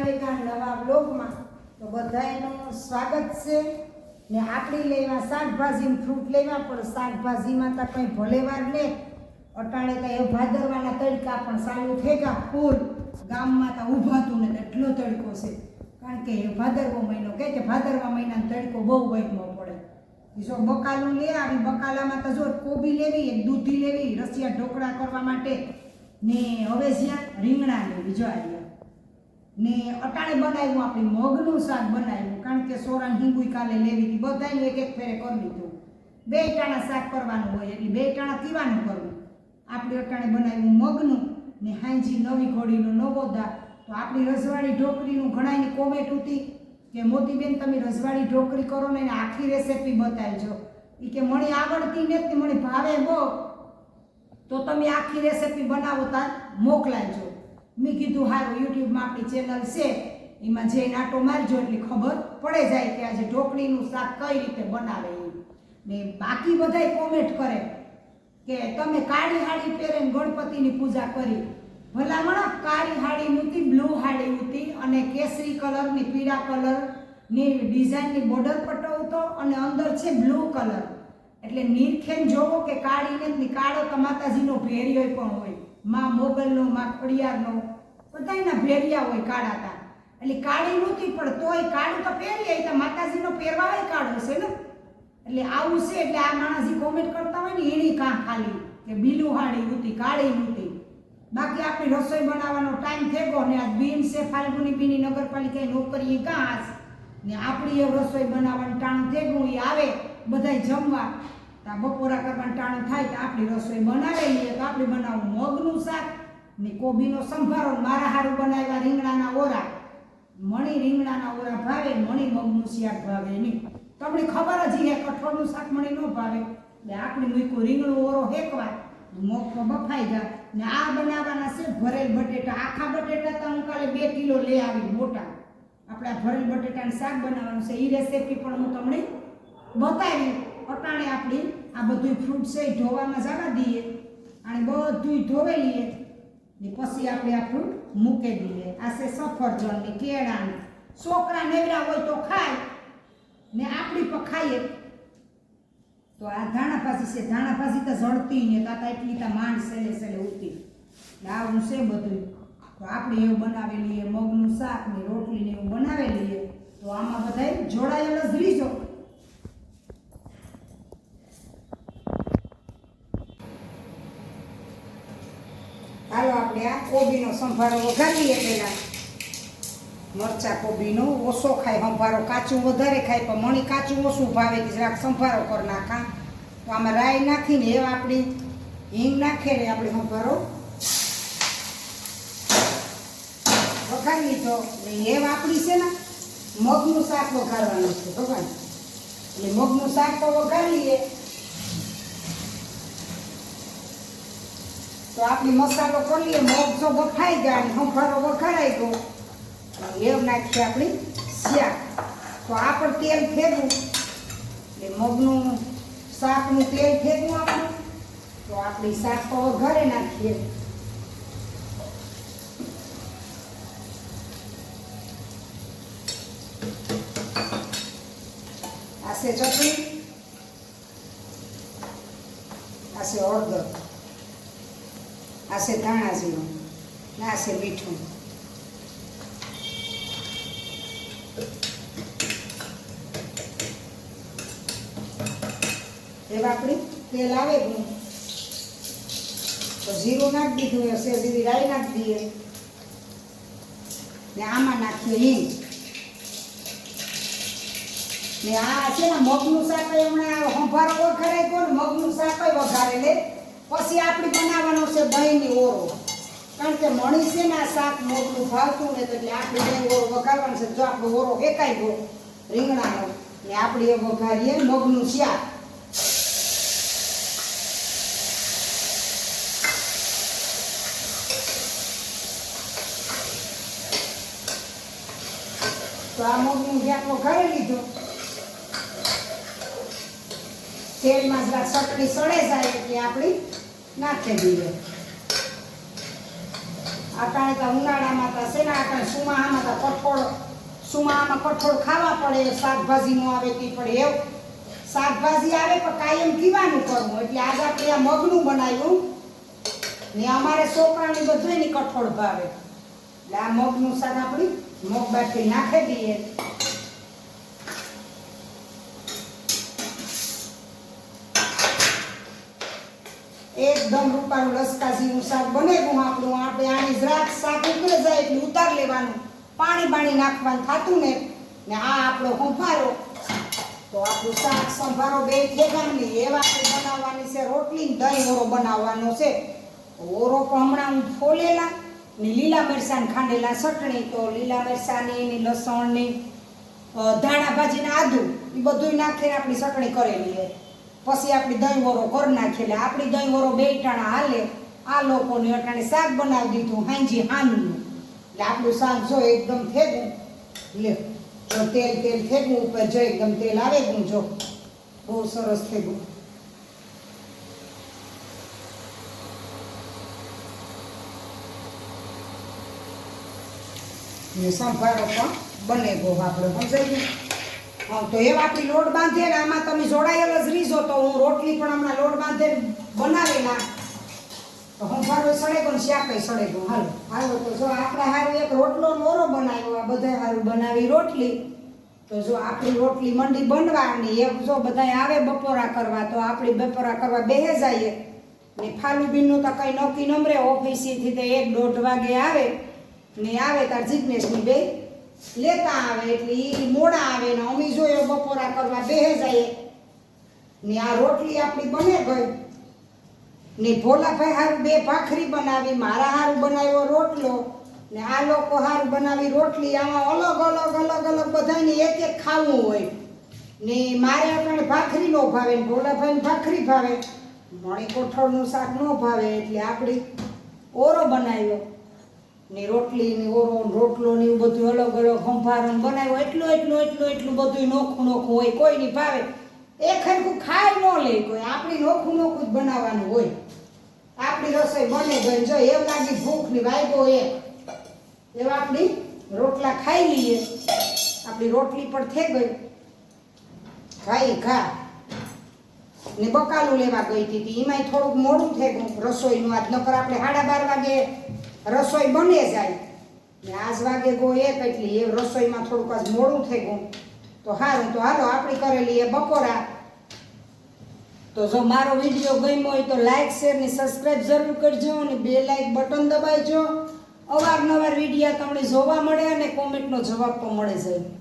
આવે કાં નવા બ્લોગમાં તો બધાયનું સ્વાગત છે. ને આપણી લેવા શાકભાજી ફ્રૂટ લેવા પણ શાકભાજીમાં તો કંઈ ભલેવાર લે અટાણે તો એ ભાદરવાના તડકા પણ સારું થેગા ફૂલ. ગામમાં તો ઊભાતું ને એટલો તડકો છે. કારણ કે એ ભાદરવો મહિનો કહે કે ભાદરવા મહિનાનો તડકો બહુ વહેલો પડે. જો બકાલું લે આવી, બકાલામાં તો જો કોબી લેવી, એક દૂધી લેવી, રસિયા ઢોકળા કરવા માટે. ને હવે જ્યાં રીંગણા લેવી, જો અહીંયા ને અટાણે બનાવ્યું, આપણે મગનું શાક બનાવ્યું, કારણ કે સોરાન હિંગુઈ કાલે લેવી હતી. બધાયનું એક એક ફેરે કરી લીધું. બે ટાણા શાક કરવાનું હોય, એટલે બે ટાણા પીવાનું કરવું. આપણે અટાણે બનાવ્યું મગનું ને હાંજી નવી ઘોડીનો નવો દા તો આપણી રજવાડી ઢોકરીનું ઘણાની કોમેન્ટ હતી કે, મોતીબેન, તમે રજવાડી ઢોકરી કરો ને એને આખી રેસીપી બતાવજો. એ કે, મને આવડતી નથી, મને ભાવે બહુ. તો તમે આખી રેસીપી બનાવો તાર, મોકલાવજો. મેં કીધું, હારું યુટ્યુબમાં આપણી ચેનલ છે, એમાં જઈને આટો મારજો એટલે ખબર પડે જાય કે આજે ઢોકળીનું શાક કઈ રીતે બનાવે એ ને બાકી બધાય કોમેન્ટ કરે કે, તમે કાળી હાડી પહેરીને ગણપતિની પૂજા કરી. ભલામણ, કાળી હાડી નહોતી, બ્લુ હાડી હતી અને કેસરી કલરની, પીળા કલરની ડિઝાઇનની બોર્ડર પટવતો અને અંદર છે બ્લુ કલર. એટલે નીરખેન જોવો કે કાળી ને કાળો તો માતાજીનો ભેરિયો પણ હોય, માં મોગલનો, માં ખડિયારનો. બધાયના ભેરિયા હોય કાળાતા એટલે કાળી નહોતી, પણ તોય કાળું તો પહેરીએ તો. માતાજીનો પહેરવાય કાળો છે ને? એટલે આવું છે, એટલે આ માણસ કોમેન્ટ કરતા હોય ને, એની કાં ખાલી. કે બીલું હાડી હતી કાળી નહોતી. બાકી આપણી રસોઈ બનાવવાનો ટાઈમ થયો ને, આ બીન છે, ફાલ્ગુની બીની નગરપાલિકાએ નોકરી, એ ઘાસ ને આપણી એ રસોઈ બનાવવાનું ટાણું થયું એ આવે, બધાય જમવા. તો બપોરા કરવાનું ટાણું થાય, તો આપણી રસોઈ બનાવેલી તો આપણે બનાવવું મગનું શાક. ને કોબીનો સંભારો મારા હારું બનાવ્યા રીંગણાના ઓરા. મણી રીંગણાના ઓરા ભાવે, મણી મગનું શાક ભાવે નહીં. તમને ખબર જ હે કઠોળનું શાક મણી ન ભાવે. એટલે આપણે મૂક્યું રીંગણું ઓરો હેકવા તો બફાઈ જાય ને આ બનાવવાના છે ભરેલ બટેટા. આખા બટેટા તો હું બે કિલો લઈ આવી મોટા. આપણે ભરેલ બટેટાનું શાક બનાવવાનું છે. એ રેસીપી પણ હું તમને બતાવી અટાણે આપણી આ બધું ફ્રૂટ છે ધોવામાં જવા દઈએ. અને બધું ધોવે લઈએ. ને પછી આપણે આ ફ્રૂટ મૂકી દઈએ. આ છે સફરજન ને કેળા ને છોકરા નેવરા હોય તો ખાય. ને આપણી પણ ખાઈએ. તો આ ધાણા ભાજી છે. ધાણા ભાજી તો જળતી ને તાતા એટલી તો માંડ સેલે સેલે ઉતી આવું છે બધું તો આપણે એવું બનાવેલી મગનું શાક ને રોટલી ને એવું બનાવેલી તો આમાં બધાય જોડાયેલા જ રીજો હાલો આપણે આ કોબીનો સંભારો વઘારીએ પહેલાં. મરચા કોબીનો ઓછો ખાય, સંભારો કાચું વધારે ખાય, પણ મણી કાચું ઓછું ભાવે જરાક સંભારો કરી નાખા. તો આમાં રાઈ નાખીને એવા આપણી, હિંગ નાખે ને આપણે સંભારો વઘારી લીધો એટલે આપણી છે ને, મગનું શાક વઘારવાનું છે ભગવાન. એટલે મગનું શાક તો વઘારી લઈએ તો આપણે મસાલો કરી લઈએ મગ જો બફાઈ જાય અને સંભારો વઘારાઈ ગયો. એવ નાખીએ આપણી શાક. તો આ પણ તેલ ફેરવું. એટલે મગનું શાકનું તેલ ફેરવું આપણે. તો આપણી શાક તો વઘારે નાખીએ. આસે ચટણી. આશે હળદર. આ છે ધાણા જીરું ને આ છે મીઠું. એ આપણી તેલ આવે ગયું તો જીરું નાખી દીધું હશે દીદી રાઈ નાખી દઈએ ને આમાં નાખીએ હિંગ. ને આ છે ને મગનું શાક હમણાં સંભારો વઘારે ગયો મગનું શાક વઘારે લે. પછી આપણે બનાવવાનો છે દહીંની ઓરો કારણ કે મણી છે ને આ શાક મોટું ભાવતું ને એટલે આપણે દહીં ઓરો વઘારવાનો છે. જો આપણો ઓરો ફેંકાઈ ગયો, રીંગણાનો ને આપણે એ વઘારીએ મગનું શાક. તો આ મગનું શાક વઘારી લીધું. તેલમાં જરાક ચટણી સળે જાય એટલે આપણી નાખી દઈએ અટાણે તો ઉનાળામાં તો છે ને અટાણે સુમાહામાં તો કઠોળ, સુમાહામાં કઠોળ ખાવા પડે, શાકભાજી નો આવે તે પડે એવું. શાકભાજી આવે પણ કાયમ કીવાનું કરવું એટલે આજ આપણે આ મગનું બનાવ્યું. ને અમારે છોકરાની બધુંયની કઠોળ ભાવે. એટલે આ મગનું શાક આપણી મગ બાકી નાખી દઈએ. એકદમ રૂપાનું લસકાસીનું શાક બને હું આપણું. આપણે આની જરાક શાક ઉકળે જાય એટલે ઉતાર લેવાનું. પાણી બાણી નાખવાનું થતું ને ને આ આપણો સંભારો તો આપણું શાક સંભારો બે ભેગાની એવા બનાવવાની છે, રોટલી દહીં ઓરો બનાવવાનો છે. ઓરો પણ હમણાં ફોલેલા ને લીલા મરચાં ખાંડેલા ચટણી, તો લીલા મરચાંની ને લસણની ધાણા ભાજીને આદુ, એ બધું નાખીને આપણી ચટણી કરેલી છે. પછી આપણી દહીં વરો કરી નાખીએ એટલે આપણી દહીં વરો બે ટાણા હાલે, આ લોકોને અટાણે શાક બનાવી દીધું, હાંજી હાનનું એટલે આપણું શાક જો એકદમ થેગું, લે, જો તેલ તેલ થેગું, ઉપર જો એકદમ તેલ આવે ગયું જો, બહુ સરસ થેગું. ને સંભારો પણ બને ગયો આપણો સમજાઈ ગયું? તો એવા આપણી લોટ બાંધે ને આમાં તમે જોડાયેલ જ રીઝો તો હું રોટલી પણ હમણાં લોટ બાંધે બનાવેલા તો હું મારો સડે પણ શાકય સડે ગયું હાલો. હાલો તો જો આપણે હારું એક રોટલો મોરો બનાવ્યો આ બધા હારું બનાવી રોટલી. તો જો આપણી રોટલી મંડી બનવાની એક જો બધા આવે બપોરા કરવા તો આપણી બપોરા કરવા બેહે જઈએ. ને ફાલુબીનનું તો કંઈ નક્કી નમરે ઓફિસેથી તે એક દોઢ વાગે આવે. ને આવે તાર જિજ્ઞેશની બે લેતા આવે એટલે એ મોડા આવે ને અમે જોયો બપોરા કરવા બેહે જઈએ ને આ રોટલી આપણી બને ગઈ. ને ભોલાભાઈ હારું બે ભાખરી બનાવી, મારા હારું બનાવ્યો રોટલો. ને આ લોકો હારું બનાવી રોટલી, આમાં અલગ અલગ અલગ અલગ બધાને એક એક ખાવું હોય. ને મારે આપણે ભાખરી નો ભાવે ને ભોલાભાઈને ભાખરી ભાવે. મણી કોઠળનું શાક નો ભાવે એટલે આપણી ઓરો બનાવ્યો. ને રોટલી ને ઓરો રોટલો ને એવું બધું અલગ અલગ ને બનાવ્યો. એટલું એટલું એટલું એટલું બધું નોખું નોખું હોય કોઈ નહીં ભાવે. એ હરખું ખાઈ ન લે કોઈ. આપણી નોખું નોખું જ બનાવવાનું હોય. આપણી રસોઈ બને ગઈ જો એમ લાગી ભૂખની વાયદો એ. એવા આપણી રોટલા ખાઈ લઈએ. આપણી રોટલી પણ થઈ ગઈ. ખાઈ ખા. ને બકાલું લેવા ગઈ હતી. એમાંય થોડુંક મોડું થઈ ગયું. રસોઈનું આજ નકર આપણે સાડા બાર વાગે રસોઈ બને જાય. ને આજ વાગે ગો એક એટલી એ રસોઈમાં થોડુંક આજ મોડું થઈ ગયું. તો સારું તો હાલો, આપણી કરેલી એ બપોરા તો જો મારો વીડિયો ગમ્યો હોય તો લાઇક શેર ને સબસ્ક્રાઇબ જરૂર કરજો અને બે લાઇક બટન દબાવજો. અવારનવાર વિડીયા તમને જોવા મળે અને કોમેન્ટનો જવાબ પણ મળે જાય